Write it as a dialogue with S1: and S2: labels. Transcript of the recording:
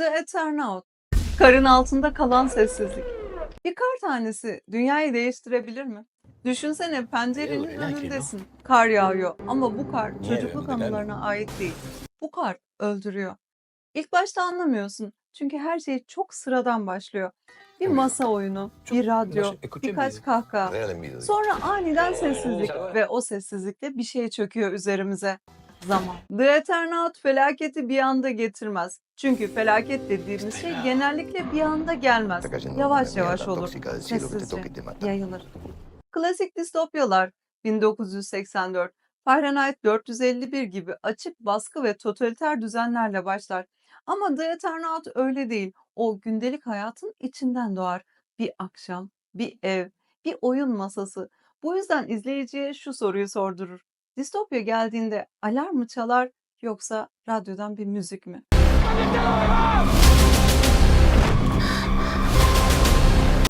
S1: The Eternaut. Karın altında kalan sessizlik. Bir kar tanesi dünyayı değiştirebilir mi? Düşünsene pencerenin
S2: o.
S1: önündesin. Kar yağıyor ama bu kar çocukluk
S2: neden?
S1: anılarına ait değil. Bu kar öldürüyor. İlk başta anlamıyorsun. Çünkü her şey çok sıradan başlıyor. Bir masa oyunu, bir radyo,
S2: Escuché
S1: birkaç kahkaha. Sonra aniden sessizlik ve o sessizlikte bir şey çöküyor üzerimize. Zaman. The Eternaut felaketi bir anda getirmez. Çünkü felaket dediğimiz şey genellikle bir anda gelmez. Yavaş yavaş olur. Sessizce yayılır. Klasik distopyalar 1984, Fahrenheit 451 gibi açık baskı ve totaliter düzenlerle başlar. Ama The Eternaut öyle değil. O gündelik hayatın içinden doğar. Bir akşam, bir ev, bir oyun masası. Bu yüzden izleyiciye şu soruyu sordurur. Distopya geldiğinde alarm mı çalar yoksa radyodan bir müzik mi?